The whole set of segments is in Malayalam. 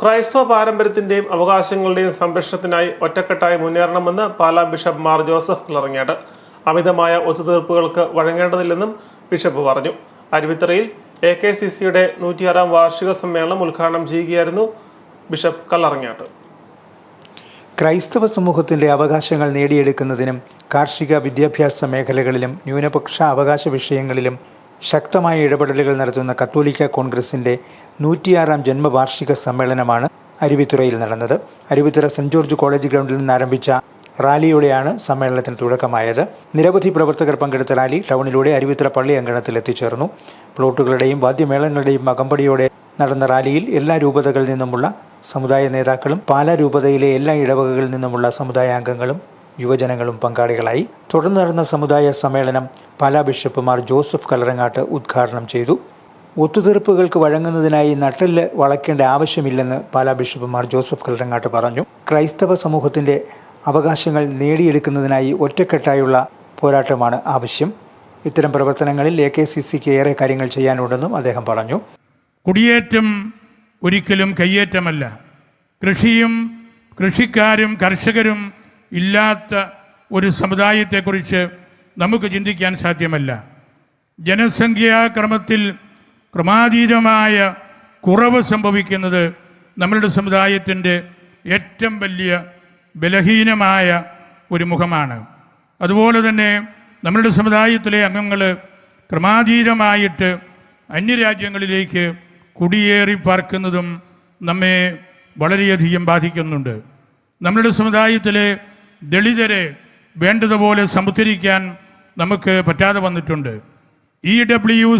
ക്രൈസ്തവ പാരമ്പര്യത്തിന്റെയും അവകാശങ്ങളുടെയും സംരക്ഷണത്തിനായി ഒറ്റക്കെട്ടായി മുന്നേറണമെന്ന് പാലാ ബിഷപ്പ് മാർ ജോസഫ് കിളറങ്ങാട് അമിതമായ ഒത്തുതീർപ്പുകൾക്ക് വഴങ്ങേണ്ടതില്ലെന്നും ബിഷപ്പ് പറഞ്ഞു. അരുവിത്തറയിൽ എ കെ സി സിയുടെ നൂറ്റിയാറാം വാർഷിക സമ്മേളനം ഉദ്ഘാടനം ചെയ്യുകയായിരുന്നു ബിഷപ്പ് കല്ലറങ്ങാട്ട്. ക്രൈസ്തവ സമൂഹത്തിന്റെ അവകാശങ്ങൾ നേടിയെടുക്കുന്നതിനും കാർഷിക വിദ്യാഭ്യാസ മേഖലകളിലും ന്യൂനപക്ഷ അവകാശ വിഷയങ്ങളിലും ശക്തമായ ഇടപെടലുകൾ നടത്തുന്ന കത്തോലിക്ക കോൺഗ്രസിന്റെ നൂറ്റിയാറാം ജന്മവാർഷിക സമ്മേളനമാണ് അരുവിത്തുറയിൽ നടന്നത്. അരുവിത്തുറ സെന്റ് ജോർജ് കോളേജ് ഗ്രൗണ്ടിൽ നിന്ന് ആരംഭിച്ച റാലിയോടെയാണ് സമ്മേളനത്തിന് തുടക്കമായത്. നിരവധി പ്രവർത്തകർ പങ്കെടുത്ത റാലി ടൗണിലൂടെ അരുവിത്തുറ പള്ളി അങ്കണത്തിൽ എത്തിച്ചേർന്നു. പ്ലോട്ടുകളുടെയും വാദ്യമേളങ്ങളുടെയും അകമ്പടിയോടെ നടന്ന റാലിയിൽ എല്ലാ രൂപതകളിൽ നിന്നുമുള്ള സമുദായ നേതാക്കളും പാലാ രൂപതയിലെ എല്ലാ ഇടവകകളിൽ നിന്നുമുള്ള സമുദായ അംഗങ്ങളും യുവജനങ്ങളും പങ്കാളികളായി തുടർന്ന് നടന്ന സമുദായ സമ്മേളനം പാലാ ബിഷപ്പുമാർ ജോസഫ് കലറങ്ങാട്ട് ഉദ്ഘാടനം ചെയ്തു. ഒത്തുതീർപ്പുകൾക്ക് വഴങ്ങുന്നതിനായി നട്ടെല്ല് വളയ്ക്കേണ്ട ആവശ്യമില്ലെന്ന് പാലാ ബിഷപ്പുമാർ ജോസഫ് കലറങ്ങാട്ട് പറഞ്ഞു. ക്രൈസ്തവ സമൂഹത്തിന്റെ അവകാശങ്ങൾ നേടിയെടുക്കുന്നതിനായി ഒറ്റക്കെട്ടായുള്ള പോരാട്ടമാണ് ആവശ്യം. ഇത്തരം പ്രവർത്തനങ്ങളിൽ എ കെ സി സിക്ക് ഏറെ കാര്യങ്ങൾ ചെയ്യാനുണ്ടെന്നും അദ്ദേഹം പറഞ്ഞു. കുടിയേറ്റം ഒരിക്കലും കയ്യേറ്റമല്ല. കൃഷിയും കൃഷിക്കാരും കർഷകരും ഇല്ലാത്ത ഒരു സമുദായത്തെക്കുറിച്ച് നമുക്ക് ചിന്തിക്കാൻ സാധ്യമല്ല. ജനസംഖ്യാക്രമത്തിൽ ക്രമാതീതമായ കുറവ് സംഭവിക്കുന്നത് നമ്മളുടെ സമുദായത്തിന്റെ ഏറ്റവും വലിയ ബലഹീനമായ ഒരു മുഖമാണ്. അതുപോലെ തന്നെ നമ്മളുടെ സമുദായത്തിലെ അംഗങ്ങൾ ക്രമാതീതമായിട്ട് അന്യരാജ്യങ്ങളിലേക്ക് കുടിയേറി പാർക്കുന്നതും നമ്മെ വളരെയധികം ബാധിക്കുന്നുണ്ട്. നമ്മളുടെ സമുദായത്തിലെ ദളിതരെ വേണ്ടതുപോലെ സമുദ്ധരിക്കാൻ നമുക്ക് പറ്റാതെ വന്നിട്ടുണ്ട്. ഇ ഡബ്ല്യു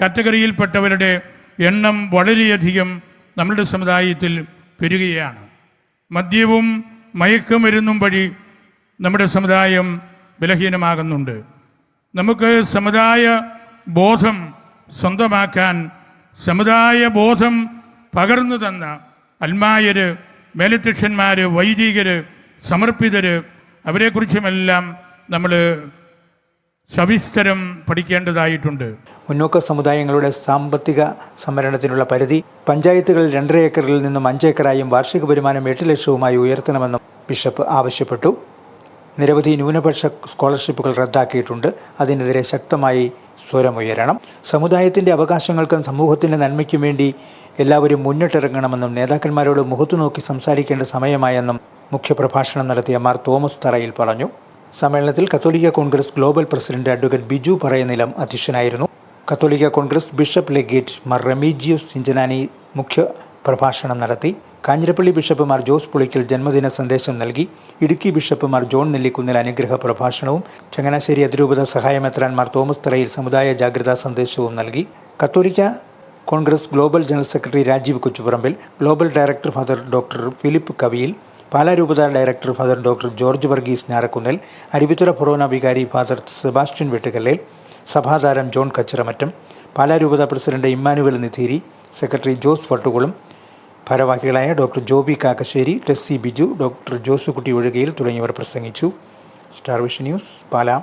കാറ്റഗറിയിൽപ്പെട്ടവരുടെ എണ്ണം വളരെയധികം നമ്മളുടെ സമുദായത്തിൽ പെരുകയാണ്. മദ്യവും മയക്കുമരുന്നും വഴി നമ്മുടെ സമുദായം ബലഹീനമാകുന്നുണ്ട്. നമുക്ക് സമുദായ ബോധം സ്വന്തമാക്കാൻ സമുദായ ബോധം പകർന്നു തന്ന അൽമായര് മേലധ്യക്ഷന്മാർ വൈദികര് സമർപ്പിതര് അവരെക്കുറിച്ചുമെല്ലാം നമ്മൾ സവിസ്തരം പഠിക്കേണ്ടതായിട്ടുണ്ട്. മുന്നോക്ക സമുദായങ്ങളുടെ സാമ്പത്തിക സംവരണത്തിനുള്ള പരിധി പഞ്ചായത്തുകളിൽ രണ്ടര ഏക്കറിൽ നിന്നും അഞ്ചേക്കറായും വാർഷിക വരുമാനം എട്ട് ലക്ഷവുമായി ഉയർത്തണമെന്നും ബിഷപ്പ് ആവശ്യപ്പെട്ടു. നിരവധി ന്യൂനപക്ഷ സ്കോളർഷിപ്പുകൾ റദ്ദാക്കിയിട്ടുണ്ട്. അതിനെതിരെ ശക്തമായി സ്വരമുയരണം സമുദായത്തിന്റെ അവകാശങ്ങൾക്കും സമൂഹത്തിന്റെ നന്മയ്ക്കും വേണ്ടി എല്ലാവരും മുന്നിട്ടിറങ്ങണമെന്നും നേതാക്കന്മാരോട് മുഖത്തു നോക്കി സംസാരിക്കേണ്ട സമയമായെന്നും മുഖ്യപ്രഭാഷണം നടത്തിയ മാർ തോമസ് തറയിൽ പറഞ്ഞു. സമ്മേളനത്തിൽ Catholic Congress global president advocate Biju Parayanilam അധ്യക്ഷനായിരുന്നു. കത്തോലിക്ക കോൺഗ്രസ് ബിഷപ്പ് ലെഗേറ്റ് മാർ റമീജിയസ് സിഞ്ചനാനി മുഖ്യ പ്രഭാഷണം നടത്തി. കാഞ്ഞിരപ്പള്ളി ബിഷപ്പ് മാർ ജോസ് പുളിക്കൽ ജന്മദിന സന്ദേശം നൽകി. ഇടുക്കി ബിഷപ്പ് മാർ ജോൺ നെല്ലിക്കുന്നിൽ അനുഗ്രഹ പ്രഭാഷണവും ചങ്ങനാശ്ശേരി അതിരൂപത സഹായമെത്രാൻ മാർ തോമസ് തറയിൽ സമുദായ ജാഗ്രതാ സന്ദേശവും നൽകി. Catholic Congress global general secretary Rajeev Kochuparambil global director father doctor Philip Kaviyil Pala രൂപത director father doctor George Varghese Njarakunnel Aruvithura ഫൊറോന വികാരി ഫാദർ സെബാസ്റ്റ്യൻ വെട്ടുകല്ലേൽ സഭാതാരം ജോൺ കച്ചിറമറ്റം പാലാ രൂപത പ്രസിഡന്റ് ഇമ്മാനുവൽ നിധീരി സെക്രട്ടറി ജോസ് വട്ടുകുളം ഭാരവാഹികളായ ഡോക്ടർ ജോബി കാക്കശ്ശേരി ടെസ്സി ബിജു ഡോക്ടർ ജോസുകുട്ടി ഒഴുകയിൽ തുടങ്ങിയവർ പ്രസംഗിച്ചു. Star vision news Pala.